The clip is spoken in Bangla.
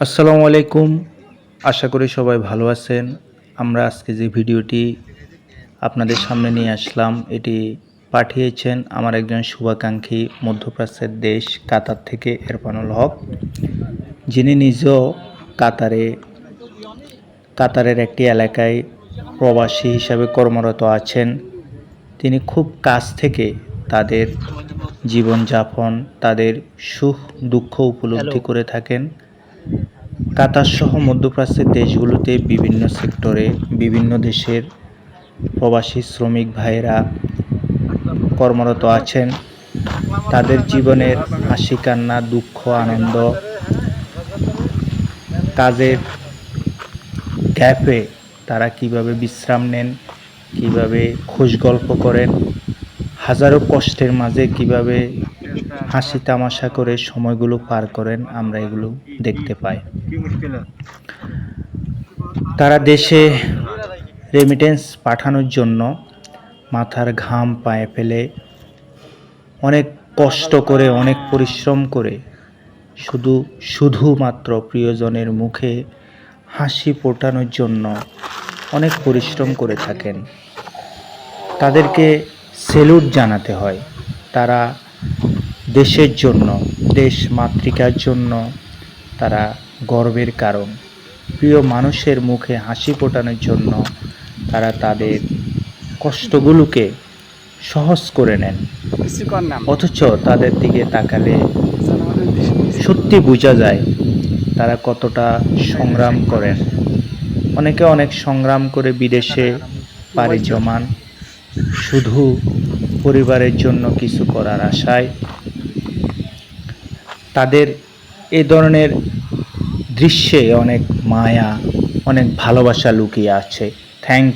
আসসালামু আলাইকুম। আশা করি সবাই ভালো আছেন। আমরা আজকে যে ভিডিওটি আপনাদের সামনে নিয়ে আসলাম এটি পাঠিয়েছেন আমার একজন শুভাকাঙ্ক্ষী মধ্যপ্রাচ্যের দেশ কাতার থেকে এরফানুল হক। যিনি নিজেও কাতারে কাতারের একটি এলাকায় প্রবাসী হিসাবে কর্মরত আছেন। তিনি খুব কাছ থেকে তাদের জীবনযাপন তাদের সুখ দুঃখ উপলব্ধি করে থাকেন। কাতার সহ মধ্যপ্রাচ্যের দেশগুলোতে বিভিন্ন সেক্টরে বিভিন্ন দেশের প্রবাসী শ্রমিক ভাইয়েরা কর্মরত আছেন। তাদের জীবনের হাসি, কান্না, দুঃখ, আনন্দ কাজের গ্যাপে তারা কীভাবে বিশ্রাম নেন, কীভাবে খোঁজ গল্প করেন হাজারো কষ্টের মাঝে কীভাবে হাসি তামাশা করে সময়গুলো পার করেন, আমরা এগুলো দেখতে পাই। তারা দেশে রেমিটেন্স পাঠানোর জন্য মাথার ঘাম পায়ে ফেলে অনেক কষ্ট করে, অনেক পরিশ্রম করে শুধু, শুধুমাত্র প্রিয়জনের মুখে হাসি ফোটানোর জন্য অনেক পরিশ্রম করে থাকেন। তাদেরকে সেলুট জানাতে হয়। তারা দেশের জন্য, দেশ মাতৃকার জন্য তারা গর্বের কারণ। প্রিয় মানুষের মুখে হাসি ফোটানোর জন্য তারা তাদের কষ্টগুলোকে সহজ করে নেন। অথচ তাদের দিকে তাকালে সত্যি বোঝা যায় তারা কতটা সংগ্রাম করেন। অনেকে অনেক সংগ্রাম করে বিদেশে পাড়ি জমান। শুধু পরিবারের জন্য কিছু করার আশায় তাদের এ ধরনের দৃশ্যে অনেক মায়া, অনেক ভালোবাসা লুকিয়ে আছে। থ্যাংক